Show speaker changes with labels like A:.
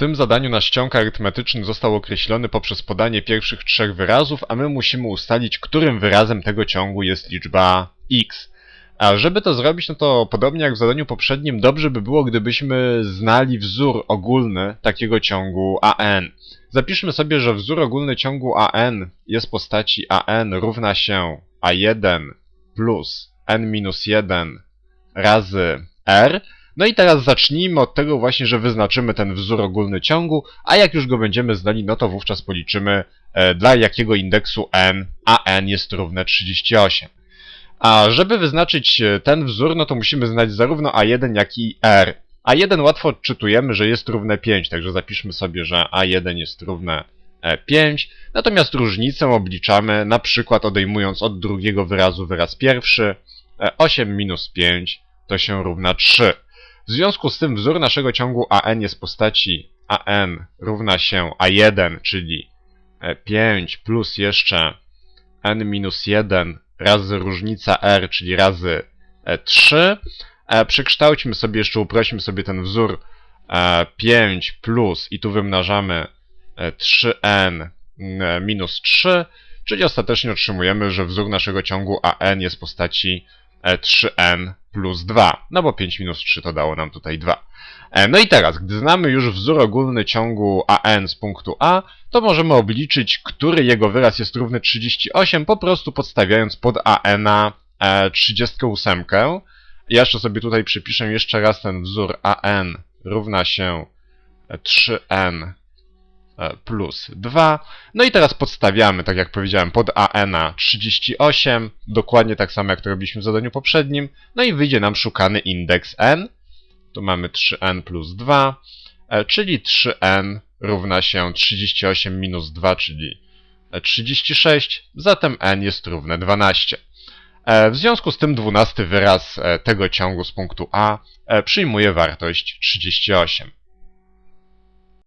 A: tym zadaniu nasz ciąg arytmetyczny został określony poprzez podanie pierwszych trzech wyrazów, a my musimy ustalić, którym wyrazem tego ciągu jest liczba x. A żeby to zrobić, no to podobnie jak w zadaniu poprzednim, dobrze by było, gdybyśmy znali wzór ogólny takiego ciągu an. Zapiszmy sobie, że wzór ogólny ciągu an jest w postaci an równa się a1 plus n minus 1 razy r. No i teraz zacznijmy od tego właśnie, że wyznaczymy ten wzór ogólny ciągu, a jak już go będziemy znali, no to wówczas policzymy e, dla jakiego indeksu n a n jest równe 38. A żeby wyznaczyć e, ten wzór, no to musimy znać zarówno a1 jak i r. a1 łatwo odczytujemy, że jest równe 5, także zapiszmy sobie, że a1 jest równe e, 5, natomiast różnicę obliczamy na przykład odejmując od drugiego wyrazu wyraz pierwszy, e, 8 minus 5 to się równa 3. W związku z tym wzór naszego ciągu an jest w postaci an równa się a1, czyli e, 5 plus jeszcze n minus 1 razy różnica r, czyli razy e, 3. E, Przekształćmy sobie, jeszcze uprośmy sobie ten wzór e, 5 plus i tu wymnażamy e, 3n m, minus 3, czyli ostatecznie otrzymujemy, że wzór naszego ciągu an jest w postaci e, 3n plus 2, no bo 5 minus 3 to dało nam tutaj 2. E, No i teraz, gdy znamy już wzór ogólny ciągu an z punktu A, to możemy obliczyć, który jego wyraz jest równy 38, po prostu podstawiając pod an e, 38. Ja jeszcze sobie tutaj przypiszę jeszcze raz ten wzór an równa się 3n e, plus 2. No i teraz podstawiamy, tak jak powiedziałem, pod an 38, dokładnie tak samo jak to robiliśmy w zadaniu poprzednim. No i wyjdzie nam szukany indeks n. Tu mamy 3n plus 2, e, czyli 3n równa się 38 minus 2, czyli e, 36, zatem n jest równe 12. E, W związku z tym 12 wyraz e, tego ciągu z punktu A e, przyjmuje wartość 38.